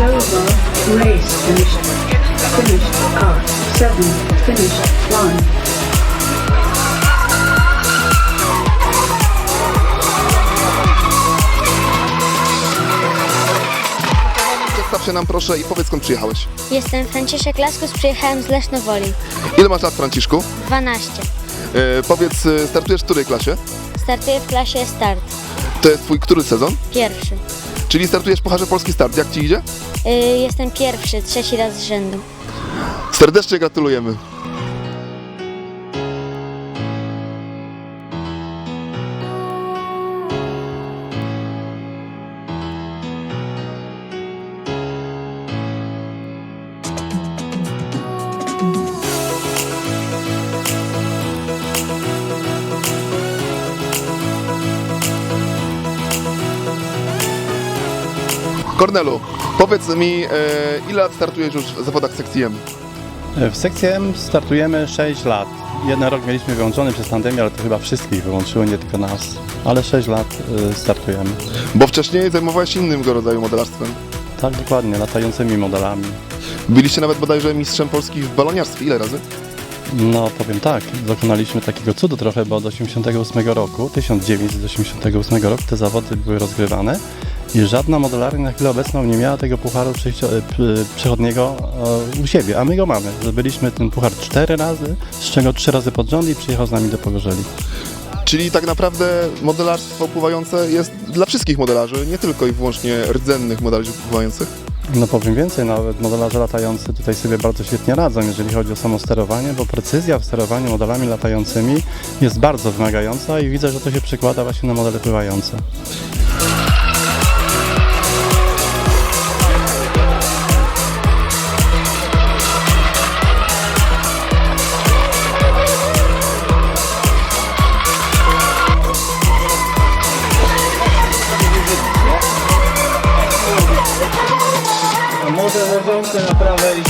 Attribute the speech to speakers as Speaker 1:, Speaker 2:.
Speaker 1: Race finished. Finished. Car. Seven. Finished. One.
Speaker 2: Przedstaw się nam proszę i powiedz skąd przyjechałeś.
Speaker 3: Jestem Franciszek Laskus, przyjechałem z Lesznowoli.
Speaker 2: Ile masz lat Franciszku?
Speaker 3: 12.
Speaker 2: E, powiedz, e, startujesz w której klasie?
Speaker 3: Startuję w klasie start.
Speaker 2: To jest twój który sezon?
Speaker 3: Pierwszy.
Speaker 2: Czyli startujesz w Pucharze Polski Start. Jak ci idzie?
Speaker 3: Y, jestem pierwszy, trzeci raz z rzędu.
Speaker 2: Serdecznie gratulujemy. Kornelu, powiedz mi, e, ile lat startujesz już w zawodach sekcji M?
Speaker 4: W sekcji M startujemy 6 lat. Jeden rok mieliśmy wyłączony przez pandemię, ale to chyba wszystkich wyłączyło, nie tylko nas. Ale 6 lat y, startujemy.
Speaker 2: Bo wcześniej zajmowałeś się innego rodzaju modelarstwem.
Speaker 4: Tak, dokładnie, latającymi modelami.
Speaker 2: Byliście nawet bodajże mistrzem Polski w baloniarstwie. Ile razy?
Speaker 4: No powiem tak, dokonaliśmy takiego cudu trochę, bo od 88 roku, 1988 roku te zawody były rozgrywane i żadna modelarnia na chwilę obecną nie miała tego pucharu e, przechodniego e, u siebie, a my go mamy. Zdobyliśmy ten puchar cztery razy, z czego trzy razy pod rząd i przyjechał z nami do Pogorzeli.
Speaker 2: Czyli tak naprawdę modelarstwo pływające jest dla wszystkich modelarzy, nie tylko i wyłącznie rdzennych modelarzy pływających.
Speaker 4: No powiem więcej, nawet modelarze latający tutaj sobie bardzo świetnie radzą, jeżeli chodzi o samo sterowanie, bo precyzja w sterowaniu modelami latającymi jest bardzo wymagająca i widzę, że to się przekłada właśnie na modele pływające.
Speaker 5: Może leżące na prawej